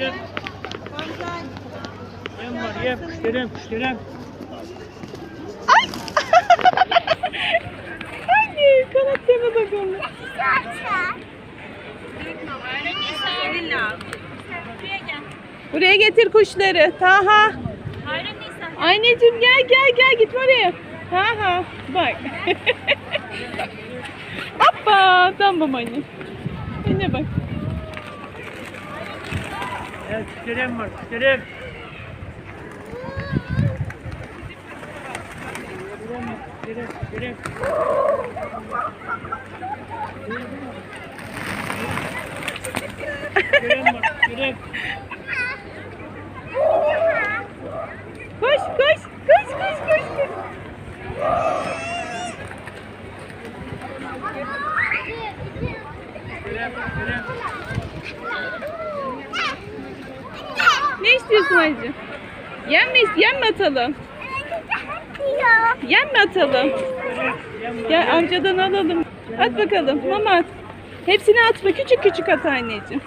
yem. Yem var yem. Kuşlarım kuşlarım. Ay. Hangi kanatlarına da görmüş. Buraya getir kuşları. Taha. Anneciğim gel gel gel gitme oraya. Taha bak. Hoppa tamam anne. Anne bak. Evet, kuşlarım var. Kuşlarım, kuşlarım, kuşlarım. Kuşlarım var, kuşlarım. Koş koş koş koş koş. koş. Kuşlarım, kuşlarım. Ne istiyorsun acı? Yem mi, yem mi atalım? Yem mi atalım? Gel amcadan alalım. At bakalım mama at. Hepsini atma küçük küçük at anneciğim.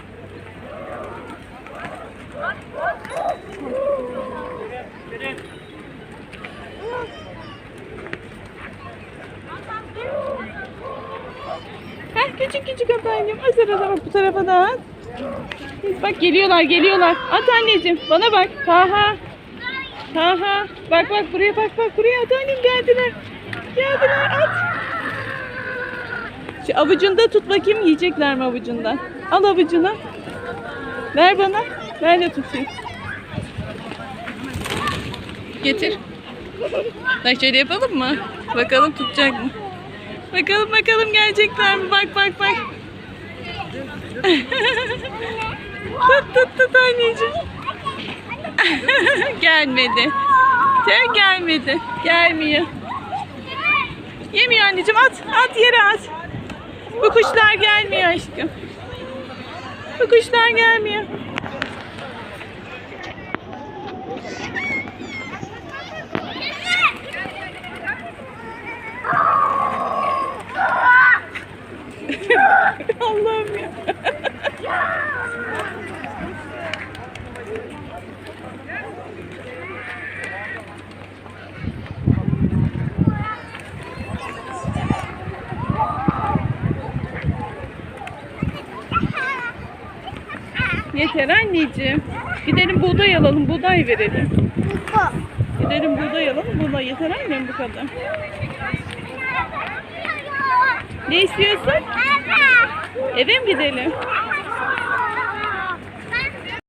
Heh, küçük küçük at. O sırada bak bu tarafa da at. Bak geliyorlar geliyorlar. At anneciğim bana bak. Taha. Taha. Bak bak buraya bak bak buraya at annem geldiler. Geldiler at. Şu avucunda tut bakayım yiyecekler mi avucundan. Al avucuna. Ver bana. Ben de tutayım. Getir. Bak şöyle yapalım mı? Bakalım tutacak mı? Bakalım bakalım gelecekler mi? Bak bak bak. tut tut tut anneciğim. gelmedi. Sen gelmedi. Gelmiyor. Yemiyor anneciğim at. At yere at. Bu kuşlar gelmiyor aşkım. Bu kuşlar gelmiyor. Yeter anneciğim. Gidelim buğday alalım, buğday verelim. Gidelim buğday alalım, buğday yeter annem bu kadar. Ne istiyorsun? Eve mi gidelim?